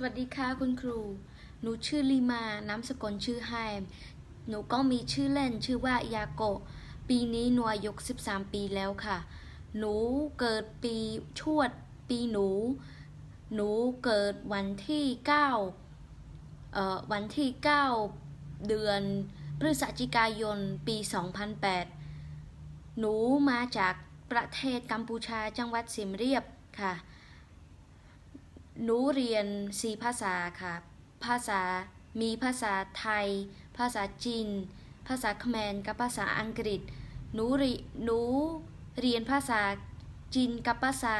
สวัสดีค่ะคุณครู หนูชื่อลีมา น้ำสกุลชื่อไฮม หนูก็มีชื่อเล่นชื่อว่ายาโกะ ปีนี้หนูอายุ13 ปีแล้วค่ะ หนูเกิดปีชวด ปีหนู หนูเกิดวันที่9เอ่อ วันที่ 9 เดือนพฤศจิกายน ปี 2008 หนูมาจากประเทศกัมพูชาจังหวัดสีมเรียบค่ะ หนูเรียนสี่ภาษาค่ะ ภาษามีภาษาไทย ภาษาจีน ภาษาเขมรกับภาษาอังกฤษ หนูเรีหนูเรียนภาษาจีนกับภาษา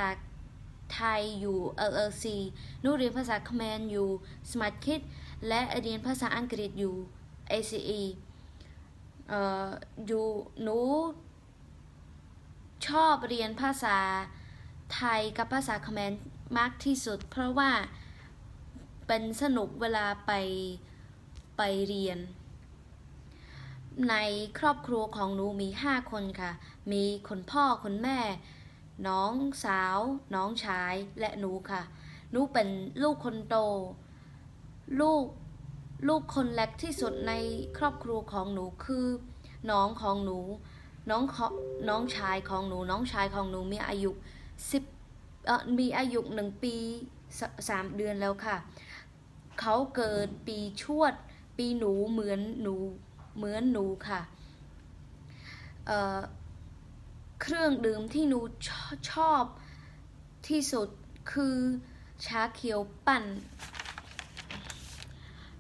ไทยอยู่ LLC หนูเรียนภาษาเขมรอยู่ Smart Kid และเรียนภาษาอังกฤษอยู่ ACE เอ่ออยู่หนูชอบเรียนภาษาไทยกับภาษาเขมร มากที่สุด เพราะว่าเป็นสนุกเวลาไปไปเรียน ในครอบครัวของหนูมีห้าคนค่ะ มีคนพ่อคนแม่ น้องสาว น้องชายและหนูค่ะ หนูเป็นลูกคนโต ลูกลูกคนเล็กที่สุดในครอบครัวของหนูคือ น้องของหนู น้องของน้องชายของหนู น้องชายของหนูมีอายุสิบ มีอายุหนึ่งปีสามเดือนแล้วค่ะ เขาเกิดปีชวด ปีหนูเหมือนหนูเหมือนหนูค่ะเเครื่องดื่มที่หนูชอชอบที่สุดคือชาเขียวปั่น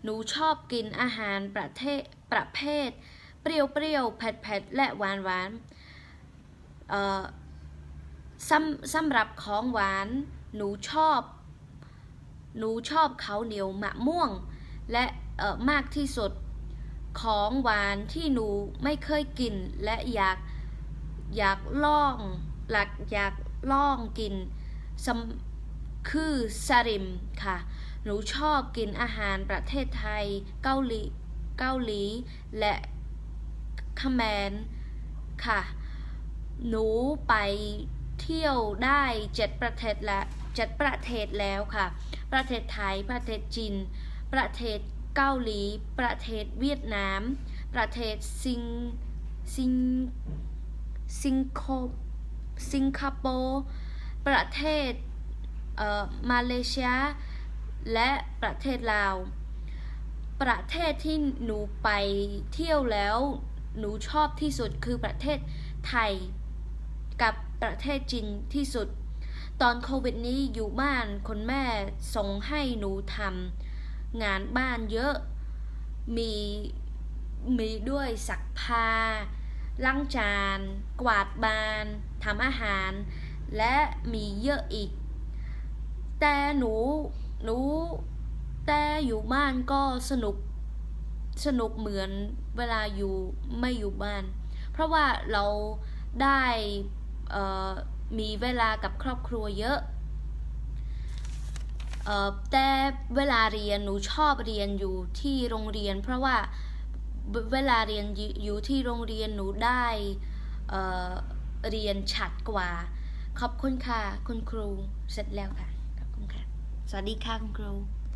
หนูชอบกินอาหารประเทศประเภท เปรี้ยวเปรี้ยวๆเผ็ดเผ็ดๆและหวานหวานๆ สำสำหรับของหวานหนูชอบ หนูชอบเข้าเหนียวมะม่วง และเอ่อมากที่สุดของหวานที่หนูไม่เคยกิน และอยากอยากลองหลักอยากลองกินสำคือสริมค่ะ หนูชอบกินอาหารประเทศไทย เกาหลี เกาหลี และเขมรค่ะ หนูไป เที่ยวได้เจ็ดประเทศและเจ็ดประเทศแล้วค่ะ ประเทศไทย ประเทศจีน ประเทศเกาหลี ประเทศเวียดนาม ประเทศสิงสิงสิงคโปร์สิงคโปร์ประเทศเอ่อมาเลเซีย และประเทศลาว ประเทศที่หนูไปเที่ยวแล้วหนูชอบที่สุดคือประเทศไทยกับ ประเทศจีนที่สุด ตอนโควิดนี้อยู่บ้านคุณแม่ส่งให้หนูทำงานบ้านเยอะ มีมีด้วยซักผ้าล้างจาน กวาดบ้านทำอาหาร และมีเยอะอีก แต่หนูหนูแต่อยู่บ้านก็สนุกสนุกเหมือนเวลาอยู่ไม่อยู่บ้าน เพราะว่าเราได้ มีเวลากับครอบครัวเยอะ แต่เวลาเรียนหนูชอบเรียนอยู่ที่โรงเรียน เพราะว่าเวลาเรียนอยู่ที่โรงเรียนหนูได้เเรียนชัดกว่า ขอบคุณค่ะคุณครูเสร็จแล้วค่ะ ขอบคุณค่ะ สวัสดีค่ะคุณครู